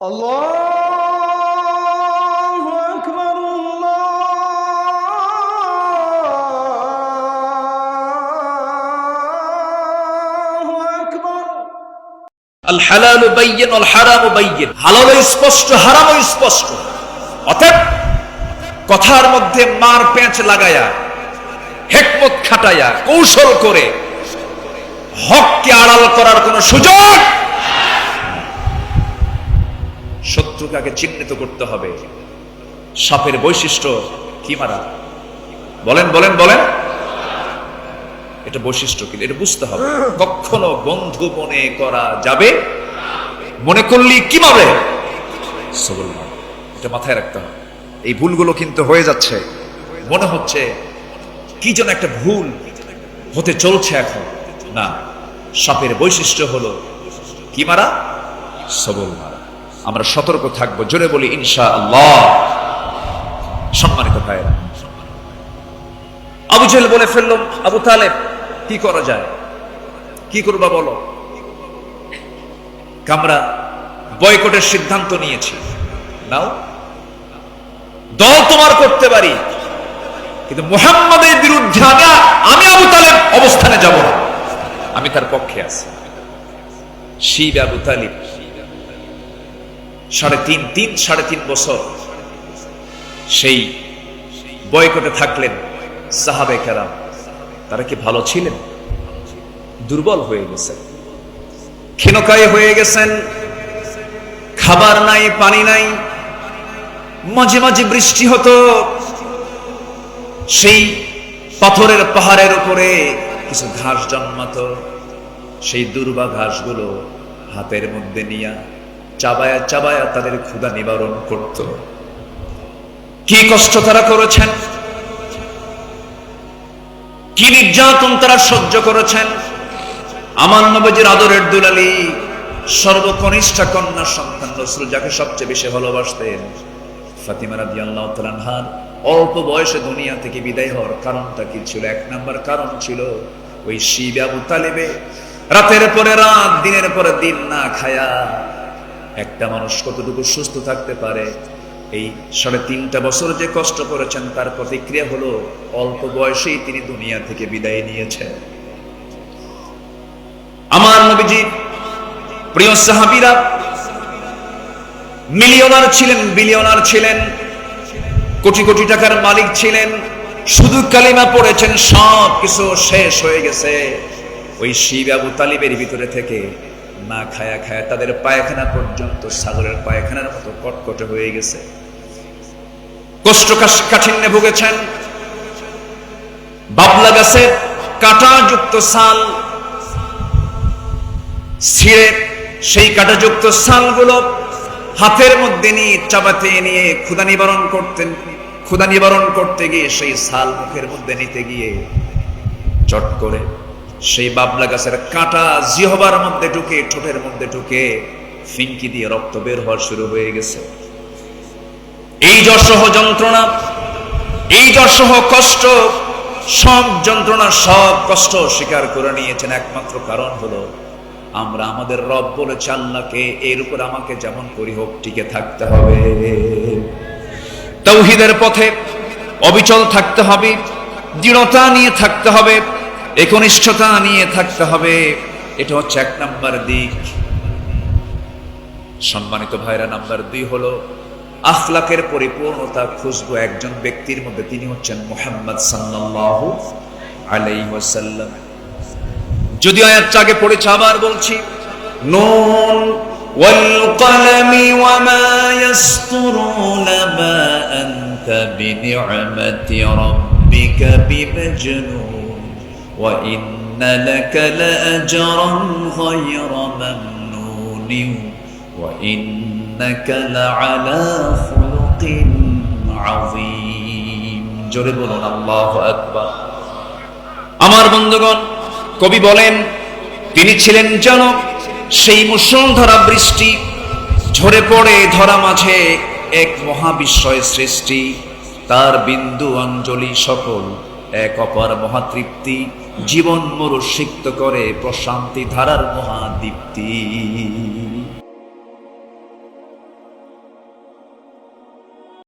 الله أكبر الله أكبر আল হালালু বাইয়িন আল হারামু বাইয়িন হালালও স্পষ্ট হারামও স্পষ্ট অতএব কথার মধ্যে মার পেঁচ লাগায়া হেকমত খাটায়া কৌশল করে হককে আড়াল করার কোন সুযোগ শত্রুকে আগে চিহ্নিত করতে হবে। সাপের বৈশিষ্ট্য কি মারা? বলেন বলেন বলেন। এটা বৈশিষ্ট্য কি? এটা বুঝতে হবে। কখনো বন্ধু মনে করা যাবে? মনে করলি কি পাবে সবল এটা মাথায় রাখতে হবে। এই ভুলগুলো কিন্তু হয়ে যাচ্ছে। মনে হচ্ছে কি যেন একটা ভুল হতে চলছে এখন। না, সাপের বৈশিষ্ট্য হলো কি মারা? সবল মারা। আমরা সতর্ক থাকব, জোরে বলি ইনশা আল্লাহ সম্মানিত ভাইরা আবু জেল বলে ফেলল, আবু তালেব, কি করা যায়? কি করবা বলো? আমরা বয়কটের সিদ্ধান্ত নিয়েছি। নাও। দল তোমার করতে পারি, কিন্তু মোহাম্মদের বিরুদ্ধে আমি আমি আবু তালেব অবস্থানে যাব না। আমি তার পক্ষে আছি। শিব আবু তালিব সাড়ে তিন তিন, সাড়ে তিন বছর সেই বয়কটে থাকলেন সাহাবে কেরাম। তারা কি ভালো ছিলেন? দুর্বল হয়ে গেছেন। ক্ষীণকায় হয়ে গেছেন। খাবার নাই, পানি নাই। মাঝে মাঝে বৃষ্টি হতো। সেই পাথরের পাহাড়ের উপরে কিছু ঘাস জন্মাতো। সেই দুর্বা ঘাসগুলো হাতের মধ্যে নিয়া চাবায়া চাবায়া তাদের ক্ষুধা নিবারণ করত। কি কষ্ট তারা করেছেন? কি নির্যাতন তারা সহ্য করেছেন? আমার নবজির আদরের দুলালি, সর্বকনিষ্ঠা কন্যা সন্তান রসুল যাকে সবচেয়ে বেশি ভালোবাসতেন ফাতিমা আনহার অল্প বয়সে দুনিয়া থেকে বিদায় হওয়ার কারণটা কি ছিল? এক নাম্বার কারণ ছিল ওই শিব আবু তালেবে রাতের পরে রাত, দিনের পরে দিন না খায়া একটা মানুষ কতটুকু সুস্থ থাকতে পারে? এই সাড়ে তিনটা বছর যে কষ্ট করেছেন, তার প্রতিক্রিয়া হলো অল্প বয়সেই তিনি দুনিয়া থেকে বিদায় নিয়েছেন। আমার নবীজি, প্রিয় সাহাবীরা, মিলিয়নার ছিলেন, বিলিয়নার ছিলেন, কোটি কোটি টাকার মালিক ছিলেন, শুধু কালিমা পড়েছেন সব কিছু শেষ হয়ে গেছে। ওই শিব আবু তালিবের ভিতরে থেকে না খায়া খায়া তাদের পায়খানা পর্যন্ত সাগরের পায়খানার মতো কটকটে হয়ে গেছে। কষ্ট কাঠিন্যে ভুগেছেন। বাবলা গাছে কাঁটাযুক্ত সাল, ছিঁড়ে সেই কাঁটাযুক্ত সালগুলো হাতের মধ্যে নিয়ে চাপাতে নিয়ে ক্ষুদা নিবারণ করতেন। ক্ষুদা নিবারণ করতে গিয়ে সেই সাল মুখের মধ্যে নিতে গিয়ে চট করে সেই বাবলা গাছের কাঁটা জিহবার মধ্যে ঢুকে, ঠোঁটের মধ্যে ঢুকে ফিঙ্কি দিয়ে রক্ত বের হওয়া শুরু হয়ে গেছে। এই যশহ যন্ত্রণা, এই যশহ কষ্ট, সব যন্ত্রণা, সব কষ্ট স্বীকার করে নিয়েছেন। একমাত্র কারণ হলো, আমরা আমাদের রব বলেছে, আল্লাহকে এর উপর আমাকে যেমন করি হোক, টিকে থাকতে হবে। তৌহিদের পথে অবিচল থাকতে হবে, দৃঢ়তা নিয়ে থাকতে হবে। একনিষ্ঠতা নিয়ে থাকতে হবে এটা হচ্ছে এক নাম্বার দিক সম্মানিত ভাইরা নাম্বার দুই হলো আখলাকের পরিপূর্ণতা খুঁজবো একজন ব্যক্তির মধ্যে তিনি হচ্ছেন মোহাম্মদ সাল্লাল্লাহু আলাইহি ওয়াসাল্লাম যদি আয়াতটা আগে পড়েছে আবার বলছি নুন والقلم وما يسطرون ما أنت بنعمة ربك بمجنون وإن لك لأجرا غير ممنون وإنك لعلى خلق عظيم জোরে বলুন আল্লাহু আকবার আমার বন্ধুগণ কবি বলেন তিনি ছিলেন যেন সেই মুসলধারা বৃষ্টি ঝরে পড়ে ধরা মাঝে এক মহাবিস্ময় সৃষ্টি তার বিন্দু অঞ্জলি সকল এক অপার মহাতৃপ্তি জীবন মরু সিক্ত করে প্রশান্তি ধারার মহাদীপ্তি।